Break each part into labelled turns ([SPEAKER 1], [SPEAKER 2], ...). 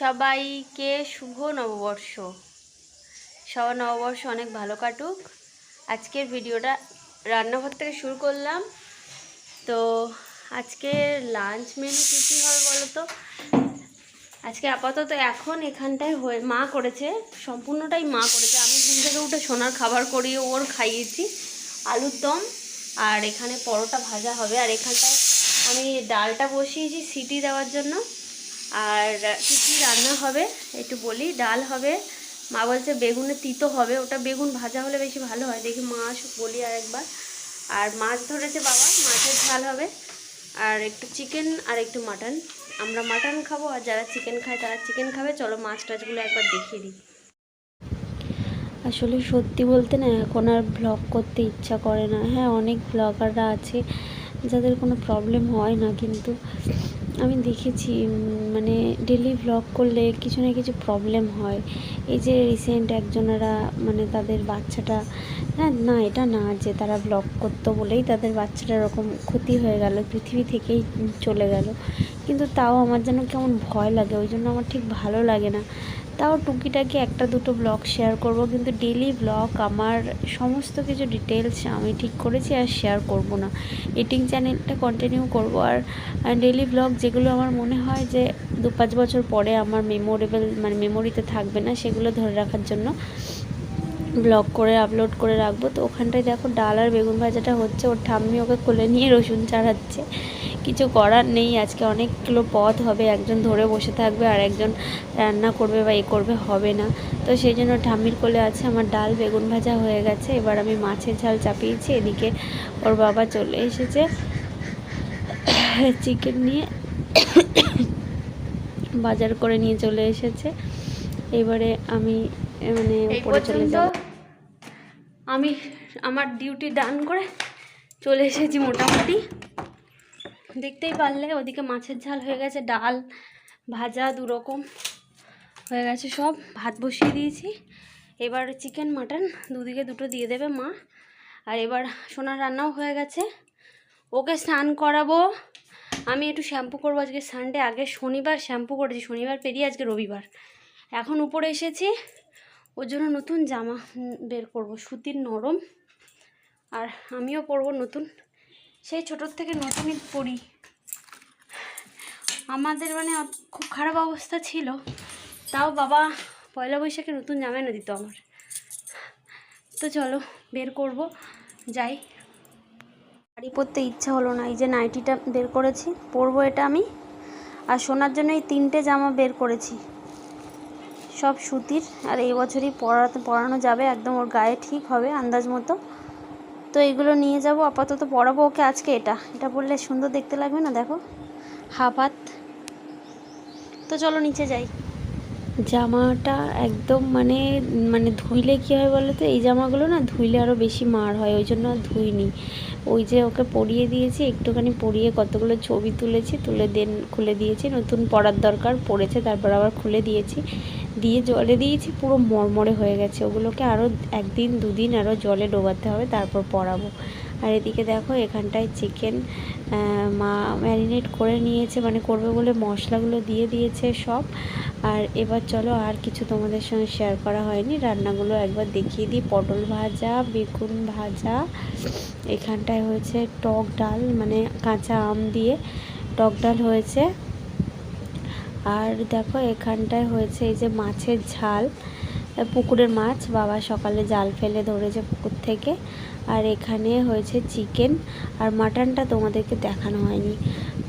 [SPEAKER 1] সবাইকে শুভ নববর্ষ। সবার নববর্ষ অনেক ভালো কাটুক। আজকের ভিডিওটা রান্নাঘর থেকে শুরু করলাম। তো আজকে লাঞ্চ মেনু কী কী হবে বলো তো? আজকে আপাতত এখন এখানটায় হয়ে মা করেছে, সম্পূর্ণটাই মা করেছে। আমি ঘুম থেকে উঠে সোনার খাবার করিয়ে ওর খাইয়েছি, আলুর দম, আর এখানে পরোটা ভাজা হবে। আর এখানটায় আমি ডালটা বসিয়েছি সিটি দেওয়ার জন্য। আর কী কী রান্না হবে একটু বলি, ডাল হবে, মা বলছে বেগুনে তিতো হবে, ওটা বেগুন ভাজা হলে বেশি ভালো হয়, দেখি মা আসুক বলি আর একবার। আর মাছ ধরেছে বাবা, মাছের ঝাল হবে। আর একটু চিকেন আর একটু মাটন আমরা মাটন খাব আর যারা চিকেন খায় তারা চিকেন খাবে, চলো মাছ টাছগুলো একবার দেখিয়ে দিই। আসলে সত্যি বলতে না, এখন আর ব্লগ করতে ইচ্ছা করে না। হ্যাঁ অনেক ব্লগাররা আছে, যাদের কোনো প্রবলেম হয় না কিন্তু আমি দেখেছি মানে ডেলি ব্লগ করলে কিছু না কিছু প্রবলেম হয়। এই যে রিসেন্ট একজনেরা মানে তাদের বাচ্চাটা হ্যাঁ না, এটা না যে তারা ব্লগ করতো বলেই তাদের বাচ্চাটা এরকম ক্ষতি হয়ে গেল, পৃথিবী থেকেই চলে গেল। কিন্তু তাও আমার যেন কেমন ভয় লাগে, ওই জন্য আমার ঠিক ভালো লাগে না। তাও টুকিটাকি একটা দুটো ব্লগ শেয়ার করব, কিন্তু ডেলি ব্লগ আমার সমস্ত কিছু ডিটেলস আমি ঠিক করেছি আর শেয়ার করব না। এডিটিং চ্যানেলটা কন্টিনিউ করব আর ডেলি ব্লগ যেগুলো আমার মনে হয় যে দু পাঁচ বছর পরে আমার মেমোরেবল মানে মেমোরিতে থাকবে না, সেগুলো ধরে রাখার জন্য ব্লগ করে আপলোড করে রাখব। তো ওখানটায় দেখো ডাল আর বেগুন ভাজাটা হচ্ছে, ওর ঠাম্মি ওকে খুলে নিয়ে রসুন চাড়াচ্ছে। কিছু করার নেই আজকে অনেকগুলো পথ হবে একজন ধরে বসে থাকবে আর একজন রান্না করবে বা এ করবে হবে না। তো সেই জন্য ঠাম্মির কোলে আছে আমার ডাল বেগুন ভাজা হয়ে গেছে এবার আমি মাছের ঝাল চাপিয়েছি এদিকে ওর বাবা চলে এসেছে। চিকেন নিয়ে বাজার করে নিয়ে চলে এসেছে। এবারে আমি মানে উপরে চলে যাব। আমি আমার ডিউটি ডান করে চলে এসেছি মোটামুটি। দেখতেই পারলে, ওদিকে মাছের ঝাল হয়ে গেছে, ডাল ভাজা দু রকম হয়ে গেছে সব, ভাত বসিয়ে দিয়েছি। এবার চিকেন, মাটন দুদিকে দুটো দিয়ে দেবে মা। আর এবার সোনার রান্নাও হয়ে গেছে। ওকে স্নান করাবো। আমি একটু শ্যাম্পু করব, আজকে সানডে আগে শনিবার শ্যাম্পু করেছি, শনিবার পেরিয়ে আজকে রবিবার। এখন উপরে এসেছি, ওর জন্য নতুন জামা বের করব, সুতির নরম। আর আমিও পরবো নতুন সেই ছোটোর থেকে নতুনই পরি আমাদের মানে খুব খারাপ অবস্থা ছিল। তাও বাবা পয়লা বৈশাখে নতুন জামা এনে দিত আমার। তো চলো, বের করব, যাই। শাড়ি পরতে ইচ্ছা হলো না, এই যে নাইটিটা বের করেছি, পরবো এটা আমি। আর সোনার জন্য এই তিনটে জামা বের করেছি। সব সুতির, আর এই বছরই পরাতে পরানো যাবে, একদম ওর গায়ে ঠিক হবে, আন্দাজ মতো। তো এগুলো নিয়ে যাব। আপাতত পরাবো ওকে আজকে এটা। এটা পরলে সুন্দর দেখতে লাগবে না, দেখো। হাফ হাত তো চলো নিচে যাই। জামাটা একদম মানে মানে ধুইলে কী হয় বলো তো? এই জামাগুলো না ধুইলে আরও বেশি মার হয়, ওই জন্য ধুইনি। ওই যে ওকে পরিয়ে দিয়েছি, একটুখানি পরিয়ে কতগুলো ছবি তুলেছি, তুলে দেন, খুলে দিয়েছি। নতুন পরার দরকার পড়েছে, তারপর আবার খুলে দিয়েছি। দিয়ে জলে দিয়েছি, পুরো মরমরে হয়ে গেছে। ওগুলোকে আরও একদিন, দুদিন আরও জলে ডোবাতে হবে, তারপর পরাবো। আর এদিকে দেখো, এখানটায় চিকেন মা ম্যারিনেট করে নিয়েছে মানে করবে বলে মশলাগুলো দিয়ে দিয়েছে সব। আর এবার চলো, আর কিছু তোমাদের সঙ্গে শেয়ার করা হয়নি। রান্নাগুলো একবার দেখিয়ে দিই। পটল ভাজা, বেগুন ভাজা, এখানটায় হয়েছে টক ডাল মানে কাঁচা আম দিয়ে টক ডাল হয়েছে। আর দেখো এখানটায় হয়েছে এই যে মাছের ঝাল পুকুরের মাছ। বাবা সকালে জাল ফেলে ধরেছে পুকুর থেকে। আর এখানে হয়েছে চিকেন। আর মাটনটা তোমাদেরকে দেখানো হয়নি।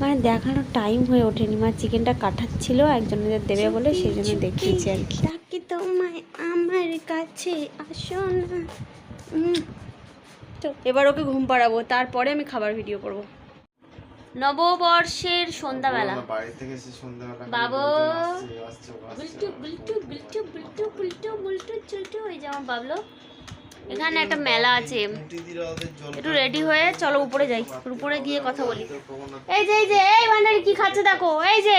[SPEAKER 1] মানে দেখানোর টাইম হয়ে ওঠেনি। মা চিকেনটা কাটাচ্ছিল একজনের দেবে বলে সেই জন্য দেখিয়েছি আর কি। ডাকি তোমায় আমার কাছে আসো না। তো এবার ওকে ঘুম পাড়াবো তারপরে আমি খাবার ভিডিও করব। নববর্ষের সন্ধ্যাবেলা।
[SPEAKER 2] বাড়ি থেকে এসে সন্ধ্যাবেলা
[SPEAKER 1] বাবু। বুলটু বুলটু বুলটু বুলটু বুলটু বুলটু চুলটু ওই যে বাবলো। এখানে একটা মেলা আছে। একটু রেডি হয়ে চলো উপরে যাই উপরে গিয়ে কথা বলি। এই যে এই যে এই ভান্ডারি কি খাচ্ছে দেখো এই যে।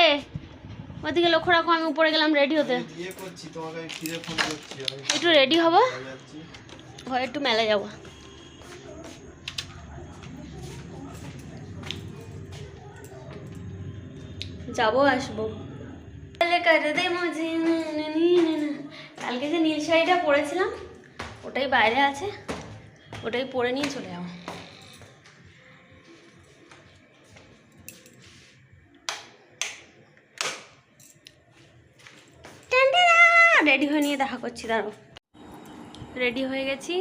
[SPEAKER 1] ওদিকে লক্ষ্য রাখো আমি উপরে গেলাম রেডি হতে।
[SPEAKER 2] ইয়ে
[SPEAKER 1] একটু রেডি হব। হয় একটু মেলা যাব। যাব, আসব। কালকে যে নীল শাড়িটা পরেছিলাম, ওটাই বাইরে আছে। ওটাই পরে নিয়ে চলে যাব। রেডি হয়ে নিয়ে দেখা করছি দাঁড়ো রেডি হয়ে গেছি,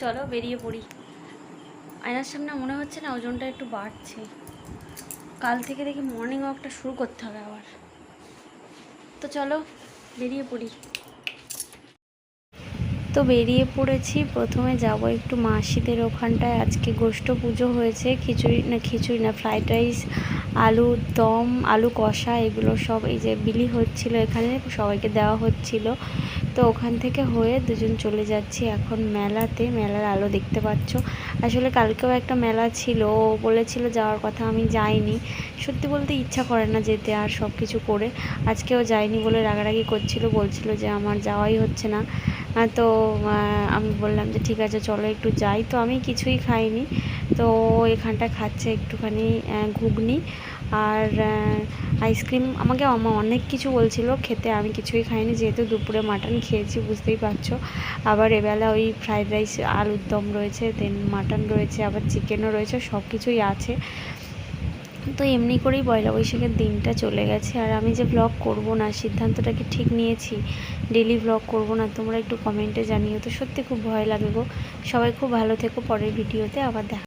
[SPEAKER 1] চলো বেরিয়ে পড়ি। আয়নার সামনে মনে হচ্ছে না ওজনটা একটু বাড়ছে। কাল থেকে দেখি মর্নিং ওয়াকটা শুরু করতে হবে আবার। তো চলো, বেরিয়ে পড়ি। তো বেরিয়ে পড়েছি, প্রথমে যাব একটু মাসিদের ওখানটায়। আজকে গোষ্ঠ পুজো হয়েছে, খিচুড়ি না খিচুড়ি না ফ্রাইড রাইস আলু, দম, আলু কষা, এগুলো সব এই যে বিলি হচ্ছিল এখানে, সবাইকে দেওয়া হচ্ছিল। তো ওখান থেকে হয়ে দুজন চলে যাচ্ছি এখন মেলাতে, মেলার আলো দেখতে পাচ্ছ। আসলে কালকেও একটা মেলা ছিল, ও বলেছিল যাওয়ার কথা, আমি যাইনি। সত্যি বলতে ইচ্ছা করে না যেতে আর সব কিছু করে। আজকেও যাইনি বলে রাগারাগি করছিল, বলছিল যে আমার যাওয়াই হচ্ছে না। তো আমি বললাম যে ঠিক আছে, চলো একটু যাই। তো আমি কিছুই খাইনি। তো এখানটা খাচ্ছে একটুখানি ঘুগনি। আর আইসক্রিম আমাকে আমা অনেক কিছু বলছিল, খেতে আমি কিছুই খাইনি, যেহেতু দুপুরে মাটন খেয়েছি, বুঝতেই পারছ। আবার এবেলা ওই ফ্রাইড রাইস আলুর দম রয়েছে দেন মাটন রয়েছে, আবার চিকেনও রয়েছে সব কিছুই আছে। তো এমনি করেই পয়লা বৈশাখের দিনটা চলে গেছে। আর আমি যে ব্লগ করব না সিদ্ধান্তটাকে ঠিক নিয়েছি? ডেলি ব্লগ করব না, তোমরা একটু কমেন্টে জানিও। তো সত্যি খুব ভয় লাগে গো। সবাই খুব ভালো থেকো, পরের ভিডিওতে আবার দেখা